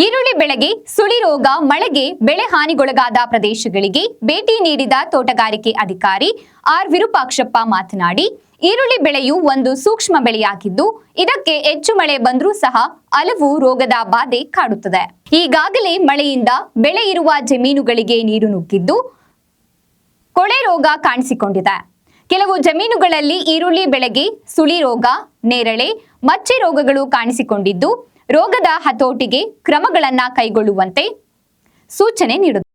ಈರುಳ್ಳಿ ಬೆಳೆಗೆ ಸುಳಿ ರೋಗ, ಮಳೆಗೆ ಬೆಳೆ ಹಾನಿಗೊಳಗಾದ ಪ್ರದೇಶಗಳಿಗೆ ಭೇಟಿ ನೀಡಿದ ತೋಟಗಾರಿಕೆ ಅಧಿಕಾರಿ ಆರ್ ವಿರೂಪಾಕ್ಷಪ್ಪ ಮಾತನಾಡಿ, ಈರುಳ್ಳಿ ಬೆಳೆಯು ಒಂದು ಸೂಕ್ಷ್ಮ ಬೆಳೆಯಾಗಿದ್ದು, ಇದಕ್ಕೆ ಹೆಚ್ಚು ಮಳೆ ಬಂದರೂ ಸಹ ಹಲವು ರೋಗದ ಬಾಧೆ ಕಾಡುತ್ತದೆ. ಈಗಾಗಲೇ ಮಳೆಯಿಂದ ಬೆಳೆ ಇರುವ ಜಮೀನುಗಳಿಗೆ ನೀರು ನುಗ್ಗಿದ್ದು ಕೊಳೆ ರೋಗ ಕಾಣಿಸಿಕೊಂಡಿದೆ. ಕೆಲವು ಜಮೀನುಗಳಲ್ಲಿ ಈರುಳ್ಳಿ ಬೆಳೆಗೆ ಸುಳಿ ರೋಗ, ನೇರಳೆ, ಮಚ್ಚೆ ರೋಗಗಳು ಕಾಣಿಸಿಕೊಂಡಿದ್ದು ರೋಗದ ಹತೋಟಿಗೆ ಕ್ರಮಗಳನ್ನು ಕೈಗೊಳ್ಳುವಂತೆ ಸೂಚನೆ ನೀಡುತ್ತದೆ